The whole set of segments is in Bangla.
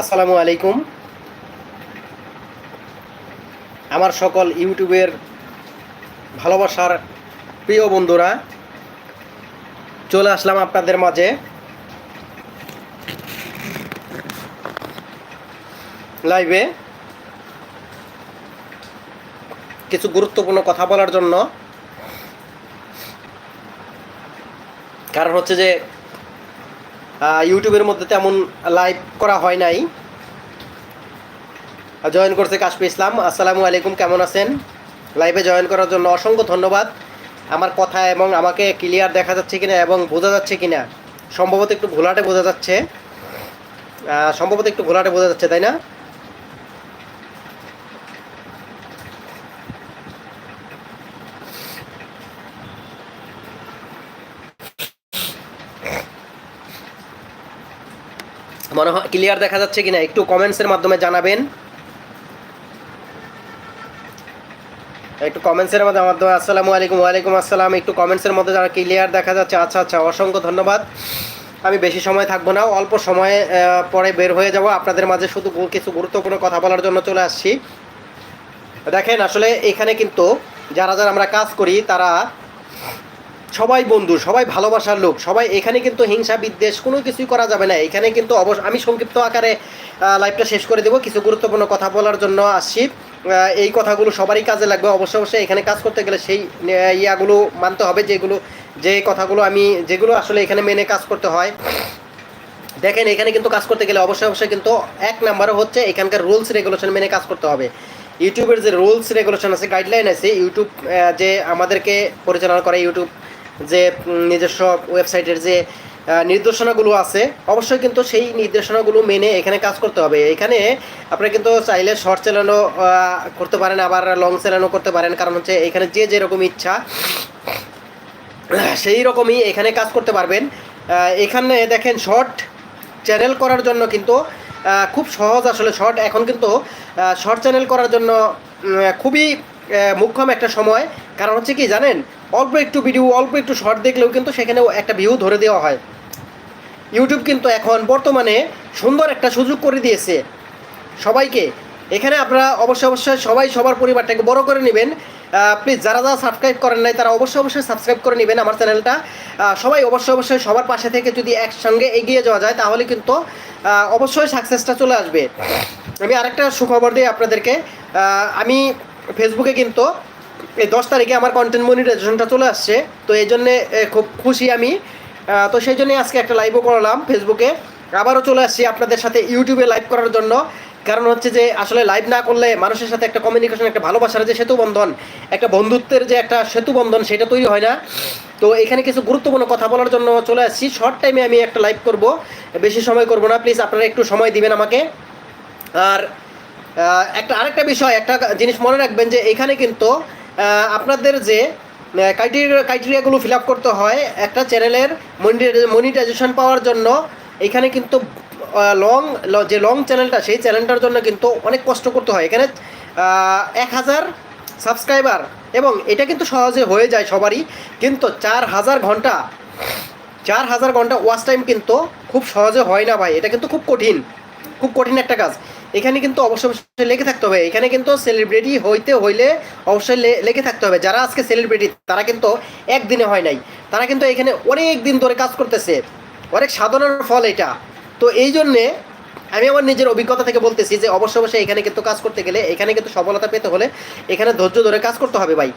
আসসালামু আলাইকুম। আমার সকল ইউটিউবের ভালোবাসার প্রিয় বন্ধুরা, চলে আসলাম আপনাদের মাঝে। লাইভে। কিছু গুরুত্বপূর্ণ কথা বলার জন্য। কারণ হচ্ছে যে ইউটিউবের মধ্যে তেমন লাইভ করা হয় নাই। জয়েন করছে কাশ্মীর ইসলাম। আসসালামু আলাইকুম, কেমন আছেন? লাইভে জয়েন করার জন্য অসংখ্য ধন্যবাদ। আমার কথা এবং আমাকে ক্লিয়ার দেখা যাচ্ছে কিনা এবং বোঝা যাচ্ছে কিনা, সম্ভবত একটু ঘোলাটে বোঝা যাচ্ছে। সম্ভবত একটু ঘোলাটে বোঝা যাচ্ছে, তাই না? মনে হয় ক্লিয়ার দেখা যাচ্ছে কিনা একটু কমেন্টসের মাধ্যমে জানাবেন। একটু কমেন্টসের মধ্যে মাধ্যমে আসসালামু আলাইকুম, ওয়ালাইকুম আসসালাম। একটু কমেন্টসের মধ্যে যারা ক্লিয়ার দেখা যাচ্ছে আচ্ছা আচ্ছা অসংখ্য ধন্যবাদ। আমি বেশি সময় থাকব না, অল্প সময়ে পরে বের হয়ে যাব। আপনাদের মাঝে শুধু কিছু গুরুত্বপূর্ণ কথা বলার জন্য চলে আসছি। দেখেন, আসলে এখানে কিন্তু যারা যারা আমরা কাজ করি, তারা সবাই বন্ধু, সবাই ভালোবাসার লোক, সবাই এখানে কিন্তু হিংসা, বিদ্বেষ, কোনো কিছুই করা যাবে না। এখানে কিন্তু অবশ্য আমি সংক্ষিপ্ত আকারে লাইভটা শেষ করে দেবো। কিছু গুরুত্বপূর্ণ কথা বলার জন্য আসছি। এই কথাগুলো সবারই কাজে লাগবে। অবশ্যই অবশ্যই এখানে কাজ করতে গেলে সেই ইয়াগুলো মানতে হবে যেগুলো, যে কথাগুলো আমি, যেগুলো আসলে এখানে মেনে কাজ করতে হয়। দেখেন, এখানে কিন্তু কাজ করতে গেলে অবশ্যই অবশ্যই কিন্তু এক নাম্বার হচ্ছে এখানকার রুলস রেগুলেশন মেনে কাজ করতে হবে। ইউটিউবের যে রুলস রেগুলেশন আছে গাইডলাইন আছে ইউটিউব যে আমাদেরকে পরিচালনা করে ইউটিউব যে নিজস্ব ওয়েবসাইটের যে নির্দেশনাগুলো আছে, অবশ্যই কিন্তু সেই নির্দেশনাগুলো মেনে এখানে কাজ করতে হবে। এখানে আপনি কিন্তু চাইলে শর্ট চ্যানেলও করতে পারেন, আবার লং চ্যানেলও করতে পারেন। কারণ হচ্ছে এখানে যে যেরকম ইচ্ছা, সেই রকমই এখানে কাজ করতে পারবেন। এখানে দেখেন শর্ট চ্যানেল করার জন্য কিন্তু খুব সহজ আসলে শর্ট এখন কিন্তু শর্ট চ্যানেল করার জন্য খুবই মুখ্যম একটা সময়। কারণ হচ্ছে কি জানেন? অল্প একটু ভিডিও অল্প একটু শর্ট দেখলেও কিন্তু সেখানেও একটা ভিউ ধরে দেওয়া হয়। ইউটিউব কিন্তু এখন বর্তমানে সুন্দর একটা সুযোগ করে দিয়েছে। সবাইকে, এখানে আপনারা অবশ্যই অবশ্যই সবাই সবার পরিবারটাকে বড় করে নেবেন। প্লিজ যারা যারা সাবস্ক্রাইব করেন নাই, তারা অবশ্যই অবশ্যই সাবস্ক্রাইব করে নেবেন আমার চ্যানেলটা সবাই অবশ্যই অবশ্যই সবার পাশে থেকে যদি একসঙ্গে এগিয়ে যাওয়া যায়, তাহলে কিন্তু অবশ্যই সাকসেসটা চলে আসবে। আমি আরেকটা সুখবর দিই আপনাদেরকে। আমি ফেসবুকে কিন্তু এই দশ তারিখে আমার কন্টেন্ট মনিটাইজেশনটা চলে আসছে, তো এই জন্যে খুব খুশি আমি। তো সেই জন্যই আজকে একটা লাইভও করলাম ফেসবুকে আবারও চলে আসছি আপনাদের সাথে ইউটিউবে লাইভ করার জন্য। কারণ হচ্ছে যে, আসলে লাইভ না করলে মানুষের সাথে একটা কমিউনিকেশন একটা ভালোবাসার যে সেতু বন্ধন, একটা বন্ধুত্বের যে একটা সেতু বন্ধন, সেটা তৈরি হয় না। তো এখানে কিছু গুরুত্বপূর্ণ কথা বলার জন্য চলে আসছি। শর্ট টাইমে আমি একটা লাইভ করব। বেশি সময় করব না। প্লিজ আপনারা একটু সময় দিবেন আমাকে। আর একটা, আরেকটা বিষয়, একটা জিনিস মনে রাখবেন যে, এখানে কিন্তু আপনাদের যে ক্রাইটেরিয়া ক্রাইটেরিয়াগুলো ফিল আপ করতে হয়, একটা চ্যানেলের মনিটাইজেশন পাওয়ার জন্য, এখানে কিন্তু লং যে লং চ্যানেলটা সেই চ্যানেলটার জন্য কিন্তু অনেক কষ্ট করতে হয়। এখানে এক হাজার সাবস্ক্রাইবার এবং এটা কিন্তু সহজে হয়ে যায় সবারই, কিন্তু চার হাজার ঘণ্টা, চার হাজার ঘণ্টা ওয়াচ টাইম কিন্তু খুব সহজে হয় না ভাই। এটা কিন্তু খুব কঠিন খুব কঠিন একটা কাজ। এখানে কিন্তু অবশ্যই অবশ্যই লেগে থাকতে হবে। এখানে কিন্তু সেলিব্রিটি হইতে হইলে অবশ্যই লেগে থাকতে হবে। যারা আজকে সেলিব্রিটি তারা কিন্তু একদিনে হয় নাই। তারা কিন্তু এখানে অনেক দিন ধরে কাজ করতেছে। অনেক সাধনার ফল এটা। তো এই জন্যে আমি আমার নিজের অভিজ্ঞতা থেকে বলতেছি যে অবশ্য অবশ্যই এখানে কিন্তু কাজ করতে গেলে, এখানে কিন্তু সফলতা পেতে হলে এখানে ধৈর্য ধরে কাজ করতে হবে ভাই।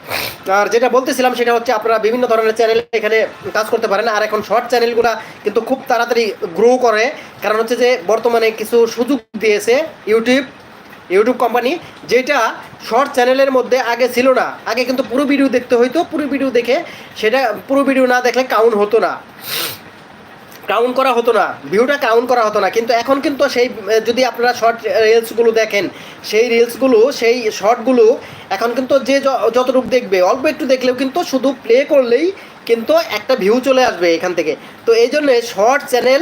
আর যেটা বলতেছিলাম সেটা হচ্ছে আপনারা বিভিন্ন ধরনের চ্যানেল এখানে কাজ করতে পারেন। আর এখন শর্ট চ্যানেলগুলো কিন্তু খুব তাড়াতাড়ি গ্রো করে। কারণ হচ্ছে যে বর্তমানে কিছু সুযোগ দিয়েছে ইউটিউব ইউটিউব কোম্পানি যেটা শর্ট চ্যানেলের মধ্যে আগে ছিল না। আগে কিন্তু পুরো ভিডিও দেখতে হইতো, পুরো ভিডিও দেখে সেটা, পুরো ভিডিও না দেখলে কাউন্ট হতো না। কাউন্ট করা হতো না ভিউটা কাউন্ট করা হতো না। কিন্তু এখন কিন্তু সেই, যদি আপনারা শর্ট রিলসগুলো দেখেন, সেই রিলসগুলো সেই শর্টগুলো এখন কিন্তু যে যতটুকু দেখবে, অল্প একটু দেখলেও কিন্তু শুধু প্লে করলেই কিন্তু একটা ভিউ চলে আসবে এখান থেকে। তো এই জন্যে শর্ট চ্যানেল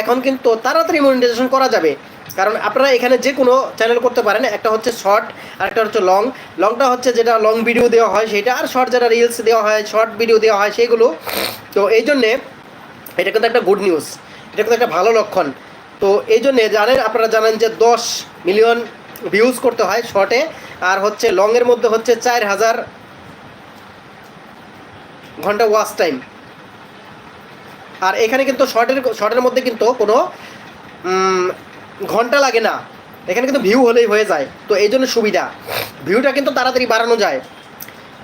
এখন কিন্তু তাড়াতাড়ি মনিটাইজেশন করা যাবে। কারণ আপনারা এখানে যে কোনো চ্যানেল করতে পারেন, একটা হচ্ছে শর্ট আর একটা হচ্ছে লং লংটা হচ্ছে যেটা লং ভিডিও দেওয়া হয় সেটা আর শর্ট যেটা রিলস দেওয়া হয় শর্ট ভিডিও দেওয়া হয় সেগুলো তো এই জন্যে এটা কিন্তু একটা গুড নিউজ এটা কিন্তু একটা ভালো লক্ষণ। তো এই জন্যে জানেন, আপনারা জানেন যে দশ মিলিয়ন ভিউজ করতে হয় শর্টে আর হচ্ছে লংয়ের মধ্যে হচ্ছে চার হাজার ঘণ্টা ওয়াচ টাইম আর এখানে কিন্তু শর্টের শর্টের মধ্যে কিন্তু কোনো ঘণ্টা লাগে না। এখানে কিন্তু ভিউ হলেই হয়ে যায়। তো এই জন্য সুবিধা। ভিউটা কিন্তু তাড়াতাড়ি বাড়ানো যায়।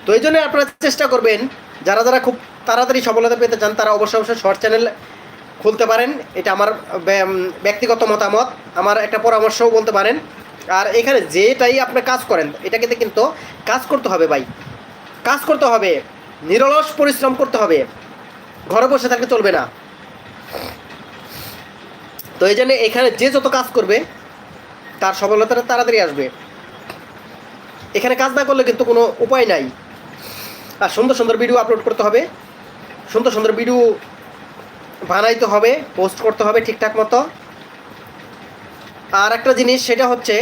তো এই জন্য আপনারা চেষ্টা করবেন, যারা যারা খুব তাড়াতাড়ি সফলতা পেতে চান, তারা অবশ্যই অবশ্যই শর্ট চ্যানেল খুলতে পারেন। এটা আমার ব্য- ব্যক্তিগত মতামত। আমার একটা পরামর্শও বলতে পারেন। আর এখানে যেটাই আপনি কাজ করেন এটাকে কিন্তু কাজ করতে হবে ভাই। কাজ করতে হবে। নিরলস পরিশ্রম করতে হবে। ঘরে বসে থাকলে চলবে না। তো এই জন্য এখানে যে যত কাজ করবে, তার সফলতাটা তাড়াতাড়ি আসবে। এখানে কাজ না করলে কিন্তু কোনো উপায় নাই। আর সুন্দর সুন্দর ভিডিও আপলোড করতে হবে। সুন্দর সুন্দর ভিডিও বানাইতে হবে পোস্ট করতে হবে ঠিকঠাক মতো। আর একটা জিনিস, সেটা হচ্ছে,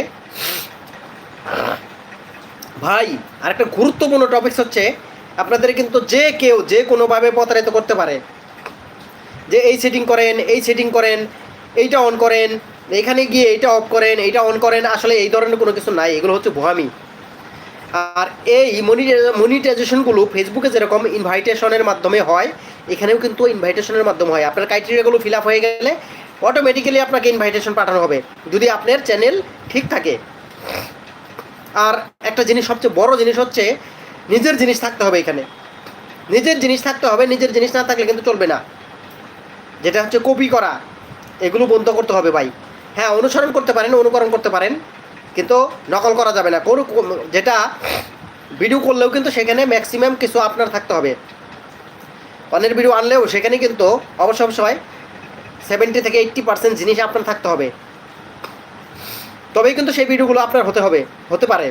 ভাই আর একটা গুরুত্বপূর্ণ টপিকস হচ্ছে, আপনাদের কিন্তু যে কেউ, যে কোনোভাবে প্রতারিত করতে পারে। যে এই সেটিং করেন, এই সেটিং করেন, এইটা অন করেন, এখানে গিয়ে এইটা অফ করেন, এইটা অন করেন, আসলে এই ধরনের কোনো কিছু নাই, এগুলো হচ্ছে ভুয়ামি। আর এই মনিটাইজেশনগুলো ফেসবুকে যেরকম ইনভাইটেশনের মাধ্যমে হয়, এখানেও কিন্তু ইনভাইটেশনের মাধ্যমে হয়। আপনার ক্রাইটেরিয়াগুলো ফিল আপ হয়ে গেলে অটোমেটিক্যালি আপনাকে ইনভাইটেশন পাঠানো হবে, যদি আপনার চ্যানেল ঠিক থাকে। আর একটা জিনিস, সবচেয়ে বড় জিনিস হচ্ছে নিজের জিনিস থাকতে হবে এখানে। নিজের জিনিস থাকতে হবে, নিজের জিনিস না থাকলে কিন্তু চলবে না। যেটা হচ্ছে কপি করা, এগুলো বন্ধ করতে হবে ভাই। হ্যাঁ অনুসরণ করতে পারেন, অনুকরণ করতে পারেন। কিন্তু নকল করা যাবে না। কোনো যেটা ভিডিও করলেও কিন্তু সেখানে ম্যাক্সিমাম কিছু আপনার থাকতে হবে। অন্যের ভিডিও আনলেও সেখানে কিন্তু অবশ্য অবশ্যই সেভেন্টি থেকে এইট্টি পার্সেন্ট জিনিস আপনার থাকতে হবে। তবেই কিন্তু সেই ভিডিওগুলো আপনার হতে হবে, হতে পারে।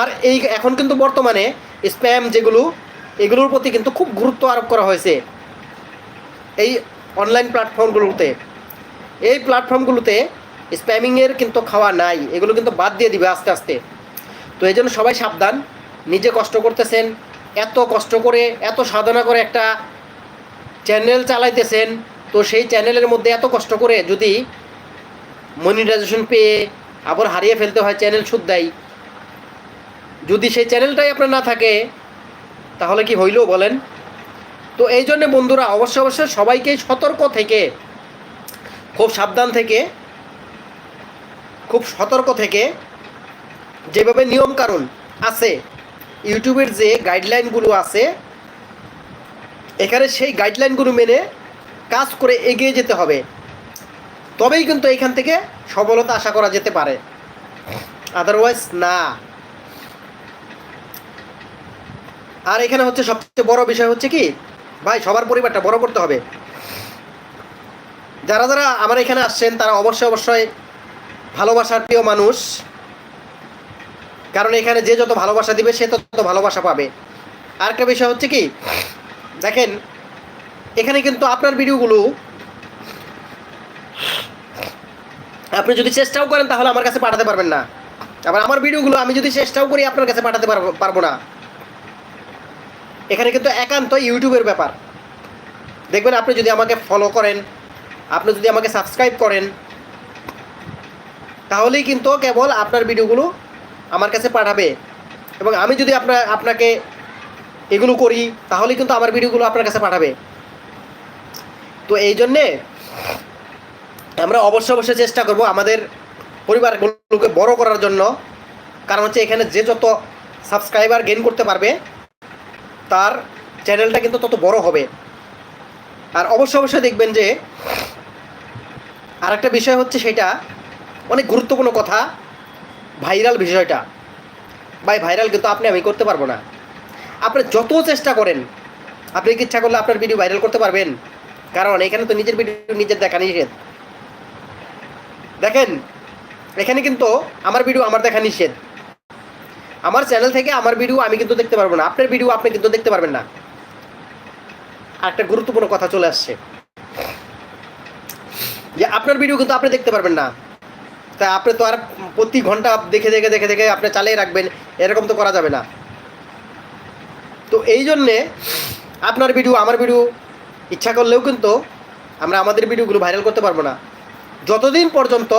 আর এই এখন কিন্তু বর্তমানে স্প্যাম যেগুলো, এগুলোর প্রতি কিন্তু খুব গুরুত্ব আরোপ করা হয়েছে। এই অনলাইন প্ল্যাটফর্মগুলোতে এই প্ল্যাটফর্মগুলোতে স্প্যামিংয়ের কিন্তু খাওয়া নাই, এগুলো কিন্তু বাদ দিয়ে দিবে আস্তে আস্তে। তো এই জন্য সবাই সাবধান, নিজে কষ্ট করতেছেন, এত কষ্ট করে, এত সাধনা করে একটা চ্যানেল চালাইতেছেন, তো সেই চ্যানেলের মধ্যে এত কষ্ট করে যদি মনিটাইজেশন পেয়ে আবার হারিয়ে ফেলতে হয় চ্যানেল সুদ দেয়, যদি সেই চ্যানেলটাই আপনার না থাকে, তাহলে কি হইল বলেন? তো এই জন্যে বন্ধুরা অবশ্যই অবশ্যই সবাইকেই সতর্ক থেকে, খুব সাবধান থেকে খুব সতর্ক থেকে যেভাবে নিয়মকানুন আছে, ইউটিউবের যে গাইডলাইনগুলো আছে, এখানে সেই গাইডলাইনগুলো মেনে কাজ করে এগিয়ে যেতে হবে। তবেই কিন্তু এখান থেকে সফলতা আশা করা যেতে পারে। আদারওয়াইজ না। আর এখানে হচ্ছে সবচেয়ে বড় বিষয় হচ্ছে কি, ভাই, সবার পরিবারটা বড় করতে হবে। যারা যারা আমার এখানে আসছেন, তারা অবশ্যই অবশ্যই ভালোবাসার প্রিয় মানুষ, কারণ এখানে যে যত ভালোবাসা দিবে, সে তত ভালোবাসা পাবে। আরেকটা বিষয় হচ্ছে কি, দেখেন, এখানে কিন্তু আপনার ভিডিওগুলো, আপনি যদি চেষ্টাও করেন, তাহলে আমার কাছে পাঠাতে পারবেন না। আবার আমার ভিডিওগুলো আমি যদি চেষ্টাও করি, আপনার কাছে পাঠাতে পারব না। এখানে কিন্তু একান্ত ইউটিউবের ব্যাপার। দেখবেন, আপনি যদি আমাকে ফলো করেন, আপনি যদি আমাকে সাবস্ক্রাইব করেন তাহলেই কিন্তু কেবল আপনার ভিডিওগুলো আমার কাছে পাঠাবে। এবং আমি যদি আপনার, আপনাকে এগুলো করি তাহলে কিন্তু আমার ভিডিওগুলো আপনার কাছে পাঠাবে। তো এই জন্যে আমরা অবশ্যই অবশ্যই চেষ্টা করব আমাদের পরিবারগুলোকে বড় করার জন্য। কারণ হচ্ছে এখানে যে যত সাবস্ক্রাইবার গেইন করতে পারবে, তার চ্যানেলটা কিন্তু তত বড় হবে। আর অবশ্যই অবশ্যই দেখবেন যে আরেকটা বিষয় হচ্ছে সেটা অনেক গুরুত্বপূর্ণ কথা। ভাইরাল বিষয়টা। ভাই ভাইরাল কিন্তু আপনি আমি করতে পারব না। আপনি যত চেষ্টা করেন, আপনি কি ইচ্ছা করলে আপনার ভিডিও ভাইরাল করতে পারবেন? কারণ এখানে তো নিজের ভিডিও নিজের দেখা নিষেধ। দেখেন, এখানে কিন্তু আমার ভিডিও আমার দেখা নিষেধ। আমার চ্যানেল থেকে আমার ভিডিও আমি কিন্তু দেখতে পারব না। আপনার ভিডিও আপনি কিন্তু দেখতে পারবেন না। একটা গুরুত্বপূর্ণ কথা চলে আসছে। যে আপনার ভিডিও কিন্তু আপনি দেখতে পারবেন না। তা আপনি তো আর প্রতি ঘণ্টা দেখে দেখে দেখে দেখে আপনি চালিয়ে রাখবেন, এরকম তো করা যাবে না। তো এই জন্যে আপনার ভিডিও, আমার ভিডিও ইচ্ছা করলেও কিন্তু আমরা আমাদের ভিডিওগুলো ভাইরাল করতে পারব না। যতদিন পর্যন্ত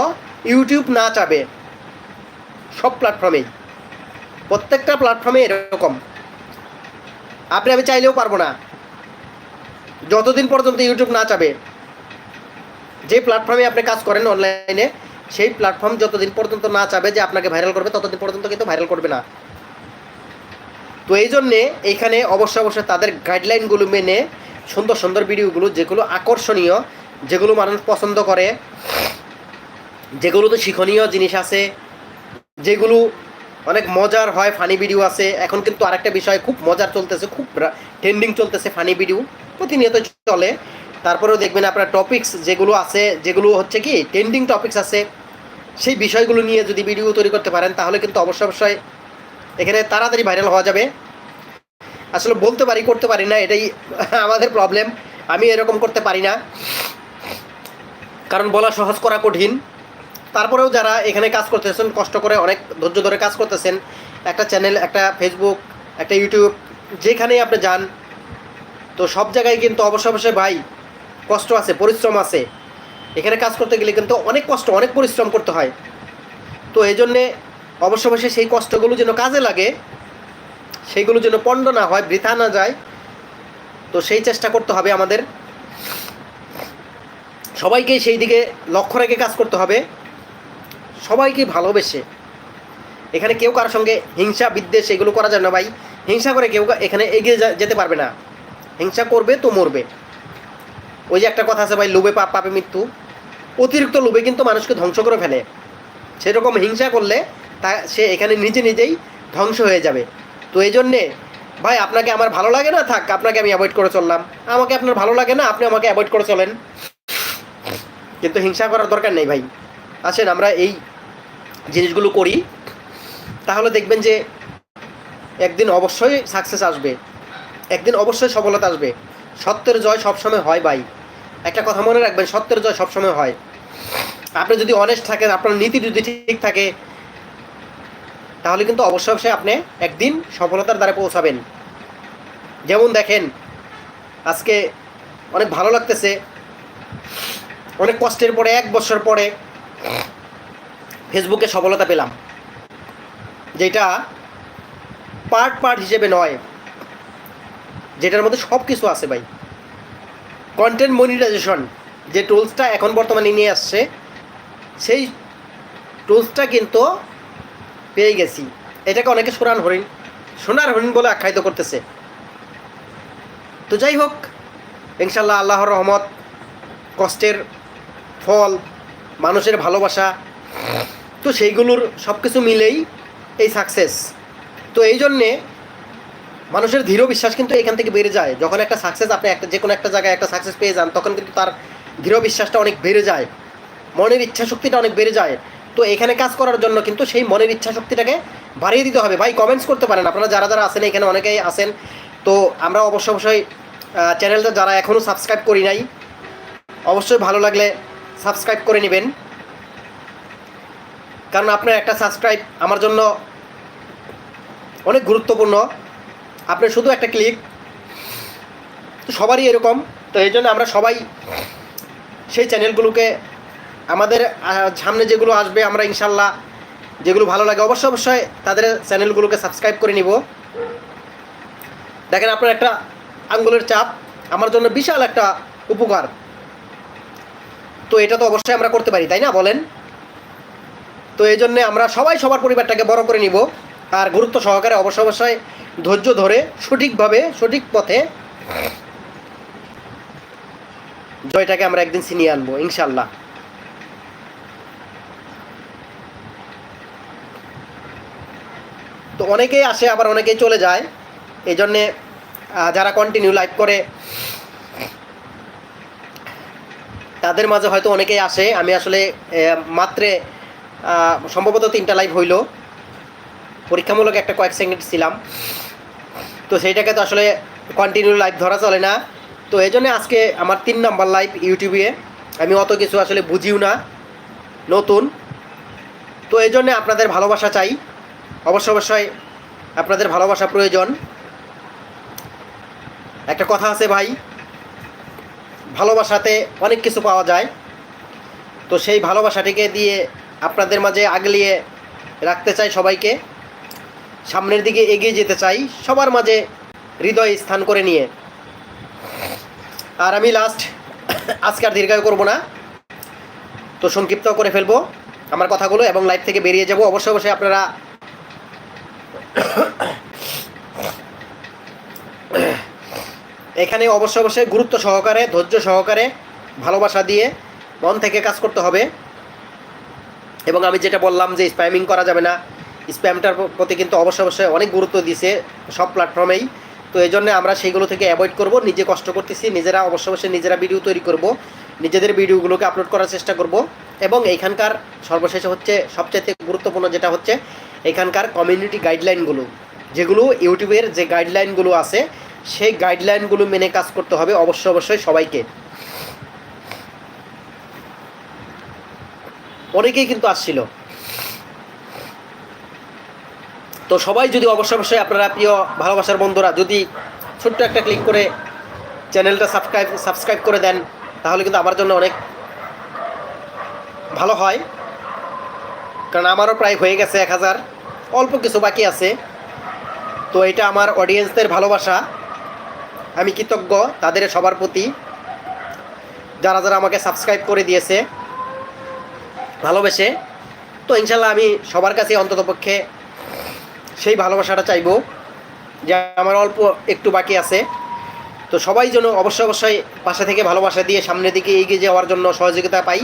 ইউটিউব না চাবে, সব প্ল্যাটফর্মেই প্রত্যেকটা প্ল্যাটফর্মে এরকম। আপনি আমি চাইলেও পারব না। যতদিন পর্যন্ত ইউটিউব না চাবে, যে প্ল্যাটফর্মে আপনি কাজ করেন অনলাইনে সেই প্ল্যাটফর্ম যতদিন পর্যন্ত না চাবে যে আপনাকে ভাইরাল করবে, ততদিন পর্যন্ত কিন্তু ভাইরাল করবে না। তো এই জন্যে এইখানে অবশ্যই অবশ্যই তাদের গাইডলাইনগুলো মেনে সুন্দর সুন্দর ভিডিওগুলো যেগুলো আকর্ষণীয়, যেগুলো মানুষ পছন্দ করে, যেগুলোতে শিক্ষণীয় জিনিস আছে, যেগুলো অনেক মজার হয় ফানি ভিডিও আছে। এখন কিন্তু আরেকটা বিষয় খুব মজার চলতেছে, খুব ট্রেন্ডিং চলতেছে ফানি ভিডিও প্রতিনিয়ত চলে। তারপরেও দেখবেন আপনার টপিকস যেগুলো আছে, যেগুলো হচ্ছে কি ট্রেন্ডিং টপিক্স আছে। সেই বিষয়গুলো নিয়ে যদি ভিডিও তৈরি করতে পারেন, তাহলে কিন্তু অবশ্যই অবশ্যই এখানে তাড়াতাড়ি ভাইরাল হওয়া যাবে। আসলে বলতে পারি, করতে পারি না, এটাই আমাদের প্রবলেম আমি এরকম করতে পারি না। কারণ বলা সহজ, করা কঠিন। তারপরেও যারা এখানে কাজ করতেছেন, কষ্ট করে অনেক ধৈর্য ধরে কাজ করতেছেন, একটা চ্যানেল একটা ফেসবুক একটা ইউটিউব যেখানেই আপনি যান, তো সব জায়গায় কিন্তু অবশ্যই অবশ্যই ভাই, কষ্ট আছে, পরিশ্রম আছে। এখানে কাজ করতে গেলে কিন্তু অনেক কষ্ট, অনেক পরিশ্রম করতে হয়। তো এই জন্যে অবশ্য অবশ্যই সেই কষ্টগুলো যেন কাজে লাগে, সেইগুলো যেন পণ্ড না হয়, বৃথা না যায়, তো সেই চেষ্টা করতে হবে আমাদের। সবাইকে সেই দিকে লক্ষ্য রেখে কাজ করতে হবে। সবাইকে ভালোবেসে। এখানে কেউ কারোর সঙ্গে হিংসা, বিদ্বেষ এগুলো করা যায় না ভাই। হিংসা করে কেউ এখানে এগিয়ে যেতে পারবে না। হিংসা করবে তো মরবে। ওই যে একটা কথা আছে ভাই লোভে পাপ, পাপে মৃত্যু। অতিরিক্ত লোভে কিন্তু মানুষকে ধ্বংস করে ফেলে। সেরকম হিংসা করলে তা সে এখানে নিজে নিজেই ধ্বংস হয়ে যাবে। তো এই জন্যে, ভাই, আপনাকে আমার ভালো লাগে না? থাক, আপনাকে আমি অ্যাভয়েড করে চললাম। আমাকে আপনার ভালো লাগে না? আপনি আমাকে অ্যাভয়েড করে চলেন। কিন্তু হিংসা করার দরকার নেই, ভাই। আসেন, আমরা এই জিনিসগুলো করি। তাহলে দেখবেন যে একদিন অবশ্যই সাকসেস আসবে। একদিন অবশ্যই সফলতা আসবে। সত্যের জয় সবসময় হয়, ভাই। একটা কথা মনে রাখবেন, সত্যের জয় সবসময় হয়। আপনি যদি অনেস্ট থাকেন, আপনার নীতি যদি ঠিক থাকে, তাহলে কিন্তু অবশ্যই অবশ্যই আপনি একদিন সফলতার দ্বারা পৌঁছাবেন। যেমন দেখেন, আজকে অনেক ভালো লাগতেছে, অনেক কষ্টের পরে, এক বছর পরে ফেসবুকে সফলতা পেলাম। যেটা পার্ট পার্ট হিসেবে নয়, যেটার মধ্যে সব কিছু আছে ভাই। কন্টেন্ট মনিটাইজেশন যে টুলসটা এখন বর্তমানে নিয়ে আসছে, সেই টুলসটা কিন্তু পেয়ে গেছি। এটাকে অনেকে সোনার হরিণ সোনার হরিণ বলে আখ্যায়িত করতেছে। তো যাই হোক ইনশাল্লাহ আল্লাহর রহমত, কষ্টের ফল, মানুষের ভালোবাসা, তো সেইগুলোর সব কিছু মিলেই এই সাকসেস তো এই জন্যে মানুষের দৃঢ় বিশ্বাস কিন্তু এখান থেকে বেড়ে যায়। যখন একটা সাকসেস আপনি একটা যে কোনো একটা জায়গায় একটা সাকসেস পেয়ে যান, তখন কিন্তু তার দৃঢ় বিশ্বাসটা অনেক বেড়ে যায়। মনের ইচ্ছা শক্তিটা অনেক বেড়ে যায়। তো এখানে কাজ করার জন্য কিন্তু সেই মনের ইচ্ছা শক্তিটাকে বাড়িয়ে দিতে হবে। ভাই কমেন্টস করতে পারেন। আপনারা যারা যারা আছেন, এখানে অনেকেই আছেন। তো আমরা অবশ্যই অবশ্যই চ্যানেলটা যারা এখনও সাবস্ক্রাইব করি নাই, অবশ্যই ভালো লাগলে সাবস্ক্রাইব করে নেবেন। কারণ আপনার একটা সাবস্ক্রাইব আমার জন্য অনেক গুরুত্বপূর্ণ। আপনি শুধু একটা ক্লিক তো সবারই এরকম, তো এই জন্য আমরা সবাই সেই চ্যানেলগুলোকে আমাদের সামনে যেগুলো আসবে আমরা ইনশাল্লাহ যেগুলো ভালো লাগে অবশ্যই অবশ্যই তাদের চ্যানেলগুলোকে সাবস্ক্রাইব করে নিব। দেখেন আপনার একটা আঙ্গুলের চাপ, আমার জন্য বিশাল একটা উপকার। তো এটা তো অবশ্যই আমরা করতে পারি, তাই না বলেন? তো এই জন্যে আমরা সবাই সবার পরিবারটাকে বড় করে নিব, আর গুরুত্ব সহকারে অবশ্যই অবশ্যই ধৈর্য ধরে সঠিকভাবে, সঠিক পথে জয়টাকে আমরা একদিন ছিনিয়ে আনব ইনশাল্লাহ তো অনেকেই আসে, আবার অনেকেই চলে যায়। এই জন্যে যারা কন্টিনিউ লাইভ করে, তাদের মাঝে হয়তো অনেকেই আসে। আমি আসলে মাত্রে সম্ভবত তিনটা লাইভ হইল। পরীক্ষামূলক একটা কয়েক সেকেন্ড ছিলাম। তো সেইটাকে তো আসলে কন্টিনিউ লাইভ ধরা চলে না। তো এই জন্য আজকে আমার তিন নাম্বার লাইভ ইউটিউবে আমি অত কিছু আসলে বুঝিও না, নতুন। তো এই জন্যে আপনাদের ভালোবাসা চাই। অবশ্য অবশ্যই আপনাদের ভালোবাসা প্রয়োজন। একটা কথা আছে ভাই, ভালোবাসাতে অনেক কিছু পাওয়া যায়। তো সেই ভালোবাসাটিকে দিয়ে আপনাদের মাঝে আগলিয়ে রাখতে চাই সবাইকে। সামনের দিকে এগিয়ে যেতে চাই, সবার মাঝে হৃদয় স্থান করে নিয়ে। আর আমি লাস্ট আজকে আর দীর্ঘায়ু করব না। তো সংক্ষিপ্ত করে ফেলব আমার কথাগুলো এবং লাইভ থেকে বেরিয়ে যাব। অবশ্যই অবশ্যই আপনারা এখানে অবশ্যই অবশ্যই গুরুত্ব সহকারে, ধৈর্য সহকারে, ভালোবাসা দিয়ে মন থেকে কাজ করতে হবে। এবং আমি যেটা বললাম যে স্প্যামিং করা যাবে না। স্প্যামটার প্রতি কিন্তু অবশ্যই অবশ্যই অনেক গুরুত্ব দিছে সব প্ল্যাটফর্মেই তো এই জন্য আমরা সেইগুলো থেকে অ্যাভয়েড করব, নিজে কষ্ট করতেছি, নিজেরা অবশ্য অবশ্যই নিজেরা ভিডিও তৈরি করব, নিজেদের ভিডিওগুলোকে আপলোড করার চেষ্টা করব এবং এইখানকার সর্বশেষে হচ্ছে সবচেয়ে গুরুত্বপূর্ণ যেটা হচ্ছে এখানকার কমিউনিটি গাইডলাইনগুলো যেগুলো ইউটিউবের যে গাইডলাইনগুলো আছে, সেই গাইডলাইনগুলো মেনে কাজ করতে হবে অবশ্যই অবশ্যই সবাইকে। অনেকেই কিন্তু আসছিল। তো সবাই যদি অবশ্যই অবশ্যই আপনারা প্রিয় ভালোবাসার বন্ধুরা যদি ছোট্ট একটা ক্লিক করে চ্যানেলটা সাবস্ক্রাইব সাবস্ক্রাইব করে দেন, তাহলে কিন্তু আমার জন্য অনেক ভালো হয়। কারণ আমারও প্রায় হয়ে গেছে এক হাজার, অল্প কিছু বাকি আছে। তো এটা আমার অডিয়েন্সদের ভালোবাসা। আমি কৃতজ্ঞ তাদের সবার প্রতি, যারা যারা আমাকে সাবস্ক্রাইব করে দিয়েছে, ভালোবেসে। তো ইনশাল্লাহ আমি সবার কাছে অন্ততপক্ষে সেই ভালোবাসাটা চাইব, যে আমার অল্প একটু বাকি আছে। তো সবাই যেন অবশ্যই অবশ্যই পাশে থেকে ভালোবাসা দিয়ে সামনের দিকে এগিয়ে যাওয়ার জন্য সহযোগিতা পাই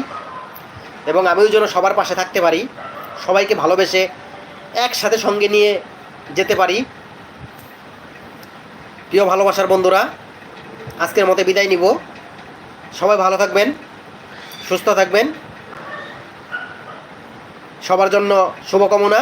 এবং আমিও যেন সবার পাশে থাকতে পারি, সবাইকে ভালোবেসে একসাথে সঙ্গে নিয়ে যেতে পারি। প্রিয় ভালোবাসার বন্ধুরা, আজকের মতে বিদায় নিব। সবাই ভালো থাকবেন, সুস্থ থাকবেন। সবার জন্য শুভকামনা।